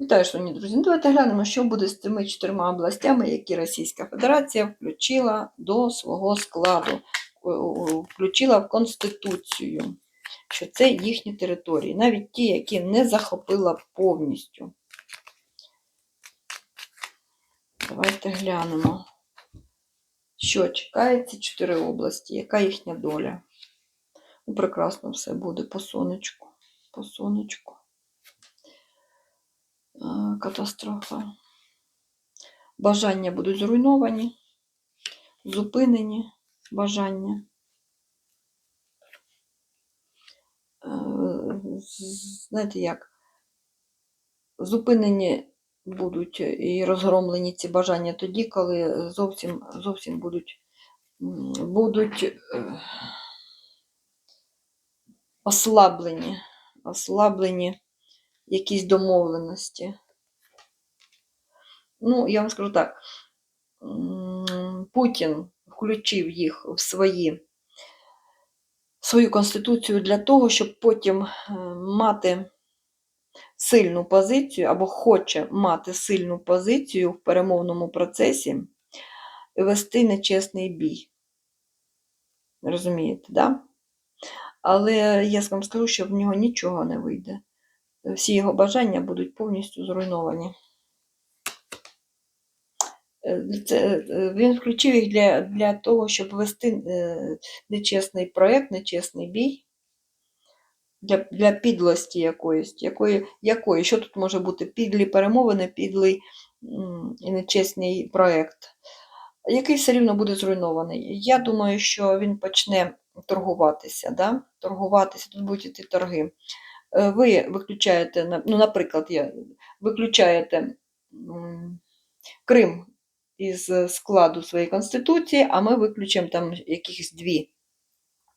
Вітаю, шановні друзі. Ну, давайте глянемо, що буде з цими чотирма областями, які Російська Федерація включила до свого складу, включила в Конституцію, що це їхні території, навіть ті, які не захопила повністю. Давайте глянемо, що чекає ці чотири області, яка їхня доля. Ну, прекрасно все буде по сонечку, по сонечку. Е, катастрофа. Бажання будуть зруйновані, зупинені бажання. Е, Знаєте як? Зупинені будуть і розгромлені ці бажання тоді, коли зовсім, зовсім будуть, будуть е, ослаблені, ослаблені якісь домовленості. Ну, я вам скажу так, Путін включив їх в свої, свою конституцію для того, щоб потім е, мати сильну позицію або хоче мати сильну позицію в перемовному процесі і вести нечесний бій. Розумієте, да? Але я вам скажу, що в нього нічого не вийде. Всі його бажання будуть повністю зруйновані. Е, Це, е, він включив їх для, для того, щоб вести е, нечесний проєкт, нечесний бій. Для, для підлості якоїсь. Якої, якої? Що тут може бути? Підлі перемовини, підлий і нечесний проєкт, який все рівно буде зруйнований. Я думаю, що він почне торгуватися. Да? Торгуватися, тут будуть йти торги. Е, Ви виключаєте, ну, наприклад, я, виключаєте Крим із складу своєї конституції, а ми виключимо там якихось дві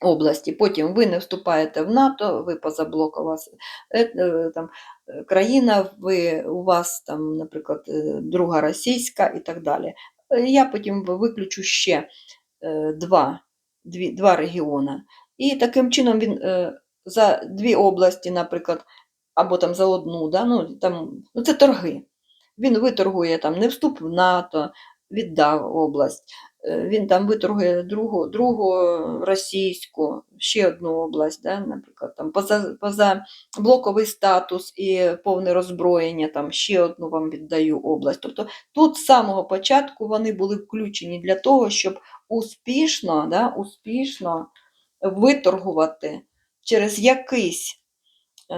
області. Потім ви не вступаєте в НАТО, ви позаблокова с- е, е, там, країна, ви, у вас там, наприклад, друга російська і так далі. Я потім виключу ще два, дві, два регіони. І таким чином він за дві області, наприклад, або там за одну, да, ну, там, ну, це торги. Він виторгує там не вступ в НАТО, віддав область. Е, Він там виторгує другу, другу російську, ще одну область, да, наприклад, там поза, поза блоковий статус і повне роззброєння, там ще одну вам віддаю область. Тобто тут з самого початку вони були включені для того, щоб успішно, да, успішно виторгувати через якийсь е,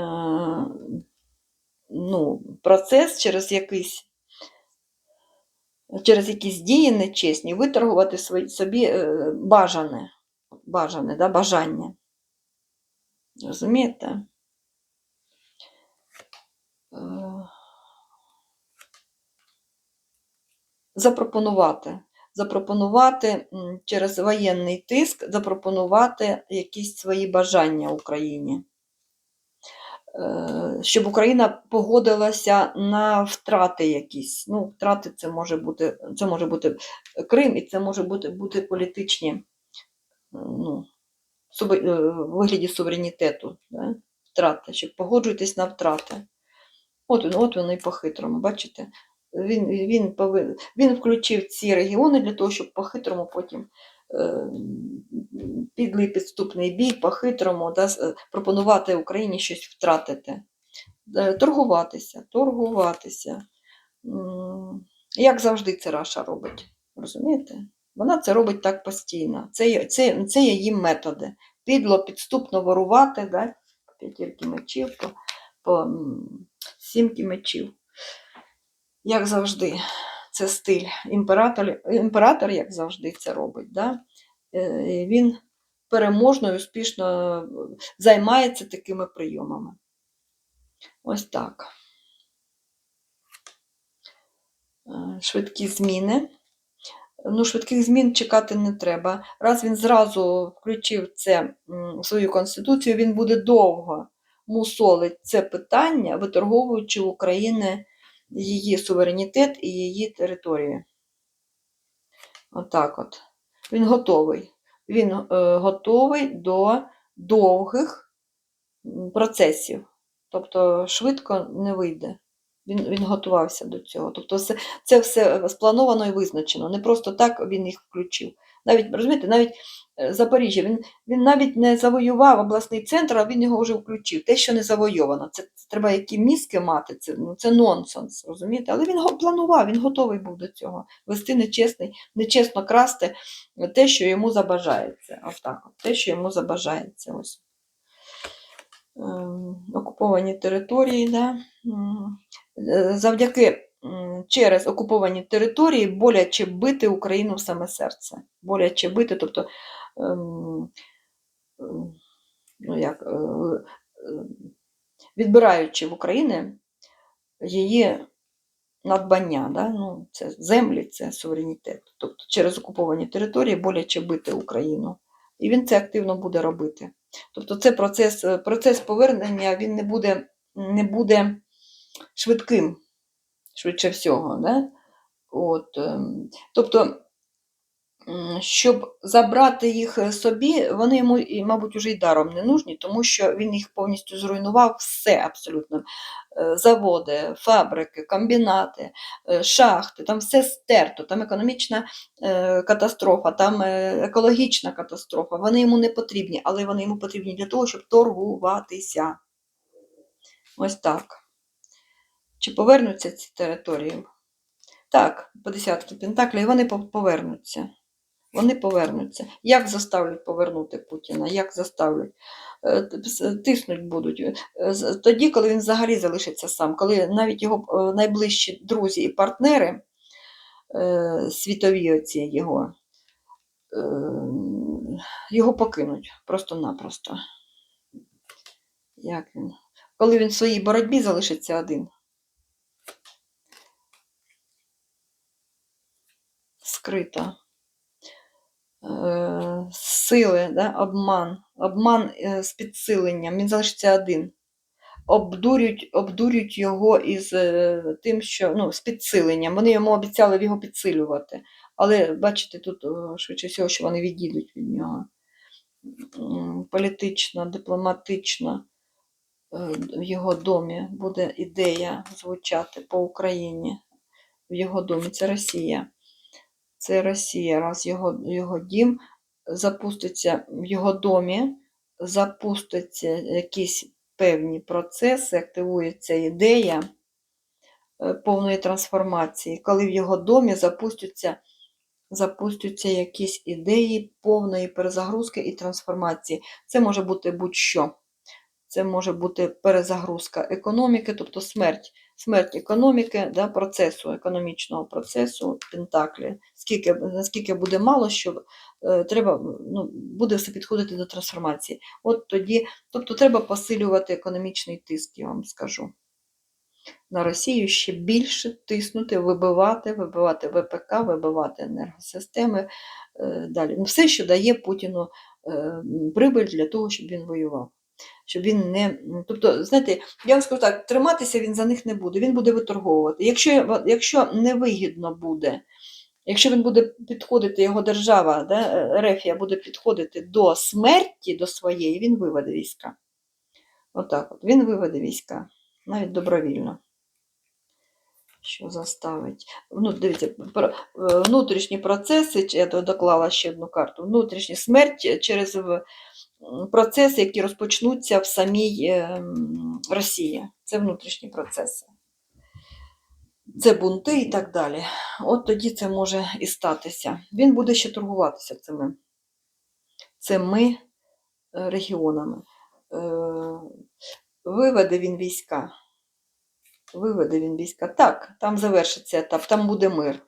ну, процес, через якийсь через якісь дії нечесні, виторгувати свої, собі е, бажане, бажане да, бажання. Розумієте? Е, Запропонувати. Запропонувати через воєнний тиск, запропонувати якісь свої бажання Україні. Е, Щоб Україна погодилася на втрати якісь. Ну, втрати це може бути, це може бути Крим, і це може бути, бути політичні е, ну, е, вигляді суверенітету. Да? Втрати, щоб погоджуйтесь на втрати. От він, от вони по-хитрому, бачите? Він, він, повин, він включив ці регіони для того, щоб по-хитрому потім е, підлий підступний бій, по-хитрому да, пропонувати Україні щось втратити. Е, Торгуватися, торгуватися. Як завжди це Раша робить. Розумієте? Вона це робить так постійно. Це, це, це є її методи. Підло, підступно ворувати, да? п'ятірки мечів, по, по сімки мечів. Як завжди, це стиль. Імператор, імператор як завжди, це робить. Да? Е, Він переможно і успішно займається такими прийомами. Ось так. Е, Швидкі зміни. Ну, швидких змін чекати не треба. Раз він зразу включив це в свою конституцію, він буде довго мусолить це питання, виторговуючи України її суверенітет і її територію. Отак от. Він готовий. Він е, готовий до довгих процесів. Тобто швидко не вийде. Він, він готувався до цього. Тобто це, це все сплановано і визначено. Не просто так він їх включив. Навіть, розумієте, навіть е, Запоріжжя, він, він навіть не завоював обласний центр, а він його вже включив. Те, що не завойовано. Це, це треба які мізки мати, це, ну, це нонсенс, розумієте? Але він го- планував, він готовий був до цього. Вести нечесний, нечесно красти те, що йому забажається. Отак, от, те, що йому забажається. Ось. Ем, окуповані території, да? Е, завдяки через окуповані території боляче бити Україну в саме серце. Боляче бити, тобто, ем, ем, ну як, е, відбираючи в України її надбання, да? ну, це землі, це суверенітет. Тобто через окуповані території боляче бити Україну. І він це активно буде робити. Тобто це процес, е, процес повернення він не буде, не буде швидким, швидше всього. Да? От, ем, тобто, щоб забрати їх собі, вони йому, мабуть, уже й даром не нужні, тому що він їх повністю зруйнував все абсолютно. Е, Заводи, фабрики, комбінати, е, шахти, там все стерто, там економічна е, катастрофа, там екологічна катастрофа. Вони йому не потрібні, але вони йому потрібні для того, щоб торгуватися. Ось так. Чи повернуться ці території? Так, по десятки пентаклів, вони повернуться. Вони повернуться. Як заставлять повернути Путіна? Як заставлять? Е, Тиснуть будуть. Е, Тоді, коли він взагалі залишиться сам, коли навіть його е, найближчі друзі і партнери, світові оці його, його покинуть просто-напросто. Як він? Коли він в своїй боротьбі залишиться один. Скрито. Е, Сили, да? обман, обман е, з підсиленням, він залишиться один. Обдурюють, обдурюють його із е, тим, що ну, з підсиленням. Вони йому обіцяли його підсилювати. Але бачите, тут швидше всього, що вони відійдуть від нього. Політично, дипломатично в його домі буде ідея звучати по Україні. В його домі це Росія. Це Росія, раз його, його дім запуститься в його домі, запустяться якісь певні процеси, активується ідея е, повної трансформації, коли в його домі запустяться, запустяться якісь ідеї повної перезагрузки і трансформації. Це може бути будь-що. Це може бути перезагрузка економіки, тобто смерть, смерть економіки, да, процесу, економічного процесу, пентаклі. Скільки, наскільки буде мало, що е, треба, ну, буде все підходити до трансформації. От тоді, тобто треба посилювати економічний тиск, я вам скажу. На Росію ще більше тиснути, вибивати, вибивати ВПК, вибивати енергосистеми. е, Далі. Ну, все, що дає Путіну е, прибиль для того, щоб він воював. Щоб він не. Тобто, знаєте, я вам скажу так, триматися він за них не буде, він буде виторговувати. Якщо, якщо невигідно буде, якщо він буде підходити, його держава, да, е, Рефія буде підходити до смерті до своєї, він виведе війська. Отак от, він виведе війська, навіть добровільно. Що заставить? Ну, дивіться, е, внутрішні процеси, я доклала ще одну карту, внутрішня смерть через процеси, які розпочнуться в самій ем, Росії. Це внутрішні процеси. Це бунти і так далі. От тоді це може і статися. Він буде ще торгуватися цими, цими е, регіонами. Е, Виведе він війська. Виведе він війська. Так, там завершиться етап, там буде мир.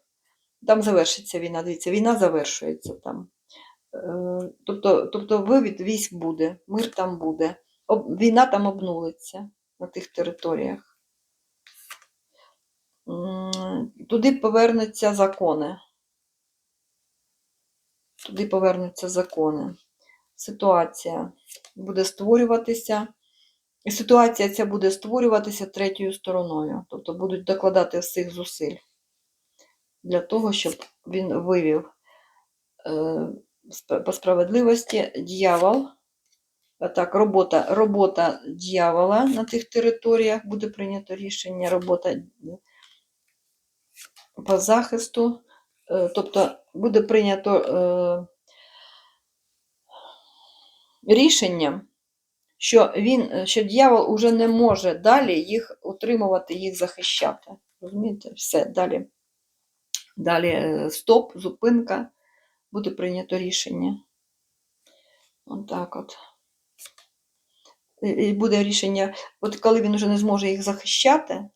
Там завершиться війна. Дивіться, війна завершується там. Е, Тобто, тобто вивід військ буде, мир там буде. Війна там обнулиться на тих територіях. Туди повернуться закони. Туди повернуться закони. Ситуація буде створюватися. Ситуація ця буде створюватися третьою стороною. Тобто будуть докладати всіх зусиль для того, щоб він вивів е, по справедливості дьявол так, робота, робота дьявола на тих територіях буде прийнято рішення, робота по захисту. Е, Тобто буде прийнято е, рішення, що він, що дьявол уже не може далі їх утримувати, їх захищати. Розумієте? Все, далі. Далі е, стоп, зупинка, буде прийнято рішення. Отак от. І- буде рішення, от коли він вже не зможе їх захищати,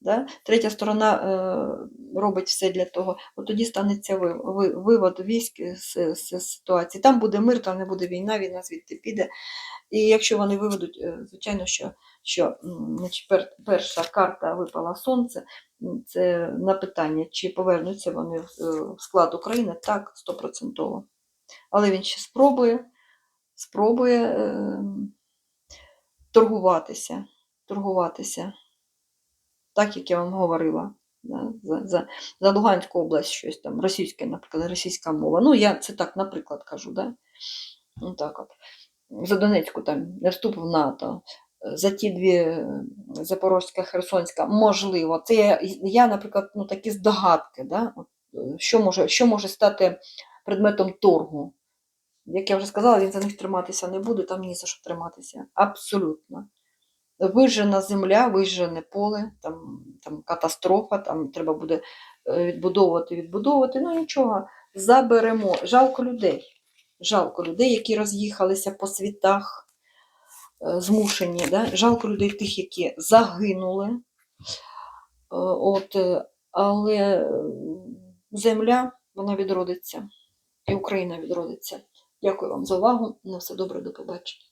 да, третя сторона е, робить все для того, от тоді станеться ви, ви, вивод військ з, з ситуації. Там буде мир, там не буде війна, війна звідти піде. І якщо вони виведуть, е, звичайно, що, що значить, перша карта випала сонце, це на питання, чи повернуться вони в, е, склад України, так, стопроцентово. Але він ще спробує, спробує е, торгуватися, торгуватися, так як я вам говорила. За, за, за Луганську область щось там, російське, наприклад, російська мова. Ну, я це так, наприклад, кажу, да? Ну, так от. За Донецьку там не вступ в НАТО, за ті дві е, Запорозька, Херсонська, можливо. Це я, наприклад, ну, такі здогадки, да? е, що, може, що може стати предметом торгу. Як я вже сказала, він за них триматися не буде, там ні за що триматися. Абсолютно. Вижжена земля, вижжене поле, там, там катастрофа, там треба буде е, відбудовувати, відбудовувати. Ну нічого, заберемо. Жалко людей. Жалко людей, які роз'їхалися по світах, змушені. Да? Жалко людей тих, які загинули. Е, От, е, але е, земля, вона відродиться, і Україна відродиться. Дякую вам за увагу. На все добре, до побачення.